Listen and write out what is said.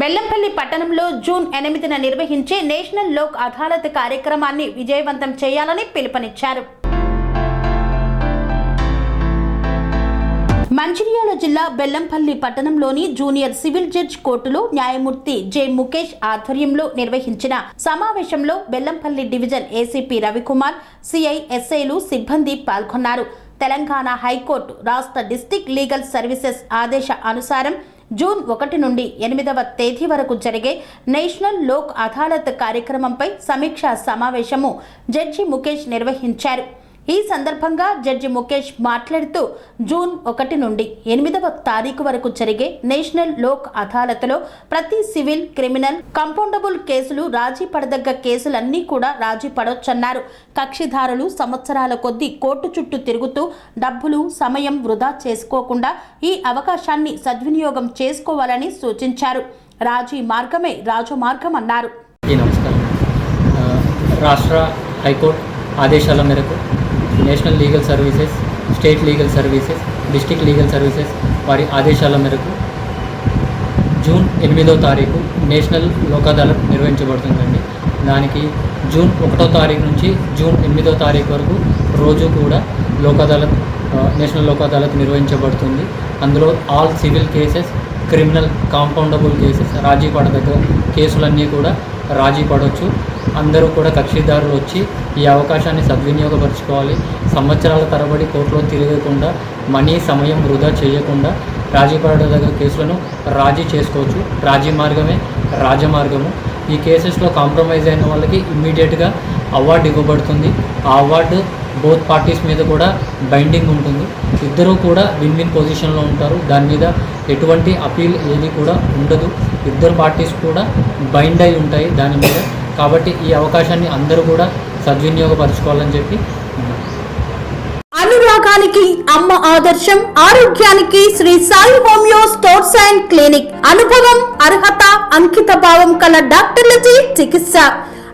బెల్లంపల్లి పట్టణంలో జూన్ ఎనిమిదిన నిర్వహించే నేషనల్ లోక్ అదాలత్ కార్యక్రమాన్ని విజయవంతం చేయాలని పిలుపునిచ్చారు. మంచిర్యాల జిల్లా బెల్లంపల్లి పట్టణంలోని జూనియర్ సివిల్ జడ్జ్ కోర్టులో న్యాయమూర్తి జె ముఖేష్ ఆధ్వర్యంలో నిర్వహించిన సమావేశంలో Bellampalli division ACP Ravikumar CI ఎస్ఐలు సిబ్బంది పాల్గొన్నారు. తెలంగాణ హైకోర్టు రాష్ట్ర డిస్టిక్ లీగల్ సర్వీసెస్ ఆదేశ అనుసారం జూన్ ఒకటి నుండి ఎనిమిదవ తేదీ వరకు జరిగే నేషనల్ లోక్ అదాలత్ కార్యక్రమంపై సమీక్షా సమావేశము జడ్జి ముఖేష్ నిర్వహించారు. ఈ సందర్భంగా జడ్జి ముఖేష్ మాట్లాడుతూ జూన్ ఒకటి నుండి ఎనిమిదవ తారీఖు వరకు జరిగే నేషనల్ లోక్ అదాలత్లో ప్రతి సివిల్ క్రిమినల్ కంపౌండబుల్ కేసులు రాజీ పడదగ్గ కేసులన్నీ కూడా రాజీ పడొచ్చన్నారు. కక్షిదారులు సంవత్సరాల కొద్దీ కోర్టు చుట్టూ తిరుగుతూ డబ్బులు సమయం వృధా చేసుకోకుండా ఈ అవకాశాన్ని సద్వినియోగం చేసుకోవాలని సూచించారు. రాజీ మార్గమే రాజమార్గం అన్నారు నమస్కారం. రాష్ట్ర హైకోర్టు ఆదేశాల మేరకు national legal services state legal services district legal services వారి ఆదేశాల మేరకు జూన్ ఎనిమిదో తారీఖు నేషనల్ లోక్ అదాలత్ నిర్వహించబడుతుందండి. దానికి జూన్ ఒకటో తారీఖు నుంచి జూన్ ఎనిమిదో తారీఖు వరకు రోజు కూడా లోక్ అదాలత్ నేషనల్ లోక్ అదాలత్ నిర్వహించబడుతుంది. అందులో all civil cases criminal compoundable cases రాజీ పడదగ్గ కేసులన్నీ కూడా రాజీ పడవచ్చు అందరూ కూడా కక్షిదారులు వచ్చి ఈ అవకాశాన్ని సద్వినియోగపరచుకోవాలి. సంవత్సరాల తరబడి కోర్టులో తిరగకుండా మనీ సమయం వృధా చేయకుండా రాజీ పడదగిన కేసులను రాజీ చేసుకోవచ్చు. రాజీ మార్గమే రాజమార్గము. ఈ కేసెస్లో కాంప్రమైజ్ అయిన వాళ్ళకి ఇమ్మీడియట్గా అవార్డు ఇవ్వబడుతుంది. ఆ అవార్డు బోత్ పార్టీస్ మీద కూడా బైండింగ్ ఉంటుంది. ఇద్దరూ కూడా విన్ విన్ పొజిషన్లో ఉంటారు. దాని మీద ఎటువంటి అపీల్ ఏది కూడా ఉండదు. ఇద్దరు పార్టీస్ కూడా బైండ్ అయి ఉంటాయి దాని మీద. కాబట్టి ఈ అవకాశాన్ని అందరూ కూడా సద్వినియోగపరచుకోవాలని చెప్పి అనురాగానికి అమ్మ ఆదర్శం ఆరోగ్యానికి Shri Sai homeo stores and clinic. అనుభవం అర్హత అంకిత భావం కల డాక్టర్లచే చికిత్స.